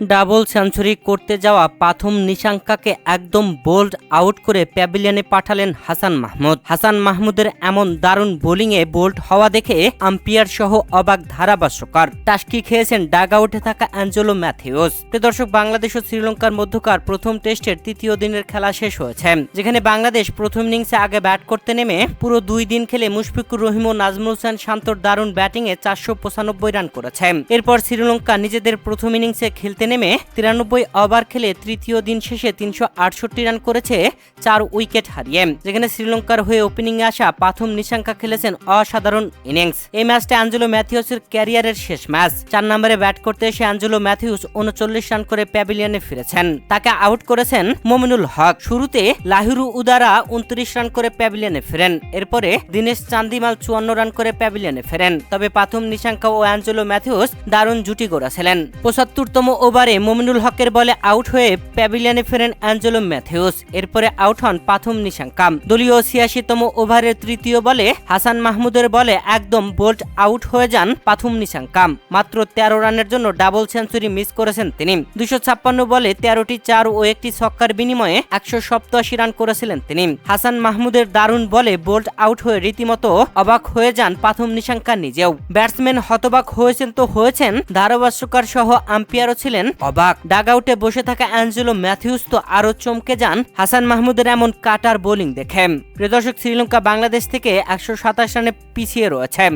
Double century করতে যাওয়া প্রথম নিশাঙ্কাকে একদম বোল্ড আউট করে প্যাভিলিয়নে পাঠালেন হাসান মাহমুদ। হাসান মাহমুদের এমন দারুণ বোলিংয়ে বোল্ড হওয়া দেখে আম্পিয়ার সহ অবাক ধারাভাষ্যকার। টাস্কি খেয়েছেন ডাগ আউটে থাকা অ্যাঞ্জেলো ম্যাথিউস। দর্শক, বাংলাদেশ ও শ্রীলঙ্কার মধ্যকার প্রথম টেস্টের তৃতীয় দিনের খেলা শেষ হয়েছে, যেখানে বাংলাদেশ প্রথম ইনিংসে আগে ব্যাট করতে নেমে পুরো দুই দিন খেলে মুশফিকুর রহিম ও নাজমুল হোসেন শান্তর দারুণ ব্যাটিংয়ে চারশো পঁচানব্বই রান করেছে। এরপর শ্রীলঙ্কা নিজেদের প্রথম ইনিংসে খেলতে নেমে তিরানব্বই ওভার খেলে তৃতীয় দিন শেষে তিনশো আটষট্টি রান করেছে চার উইকেট হারিয়ে। যেখানে শ্রীলঙ্কার হয়ে ওপেনিংয়ে আসা প্রথম নিশাঙ্কা খেলেছেন অসাধারণ ইনিংস। এই ম্যাচটা অ্যাঞ্জেলো ম্যাথিউসের ক্যারিয়ারের শেষ ম্যাচ। চার নম্বরে ব্যাট করতে এসে অ্যাঞ্জেলো ম্যাথিউস উনচল্লিশ রান করে প্যাভিলিয়নে ফিরেছেন। তাকে আউট করেছেন মমিনুল হক। শুরুতে লাহিরু উদারা উনত্রিশ রান করে প্যাভিলিয়নে ফেরেন। এরপরে দীনেশ চান্দিমাল চুয়ান্ন রান করে প্যাভিলিয়নে ফেরেন। তবে প্রথম নিশাঙ্কা ও অ্যাঞ্জেলো ম্যাথিউস দারুণ জুটি গড়েছিলেন। পঁচাত্তরতম ওভারে মমিনুল হকের বলে আউট হয়ে প্যাভিলিয়নে ফেরেন অ্যাঞ্জেলো ম্যাথিউস। এরপরে আউট হন প্রথম নিশাঙ্কা। দলীয় ছিয়াশিতম ওভারের তৃতীয় বলে হাসান মাহমুদের বলে একদম বোল্ট আউট হয়ে যান প্রথম নিশাঙ্কা। মাত্র তেরো রানের জন্য ডাবল সেঞ্চুরি মিস করেছেন তিনি। দুশো ছাপ্পান্ন বলে তেরোটি চার ও একটি ছক্কার বিনিময়ে একশো সপ্তাশি রান করেছিলেন তিনি। হাসান মাহমুদের দারুণ বলে বোল্ট আউট হয়ে রীতিমতো অবাক হয়ে যান প্রথম নিশাঙ্কা নিজেও। ব্যাটসম্যান হতবাক হয়েছেন তো হয়েছেন। ধারাভাষ্যকার সহ আম্পায়ারও ছিলেন অবাক। ডাগাউটে বসে থাকা অ্যাঞ্জেলো ম্যাথিউস তো আরও চমকে যান। হাসান মাহমুদের এমন কাটার বোলিং দেখে প্রিয় দর্শক, শ্রীলঙ্কা বাংলাদেশ থেকে একশো সাতাশ রানে পিছিয়ে রয়েছে।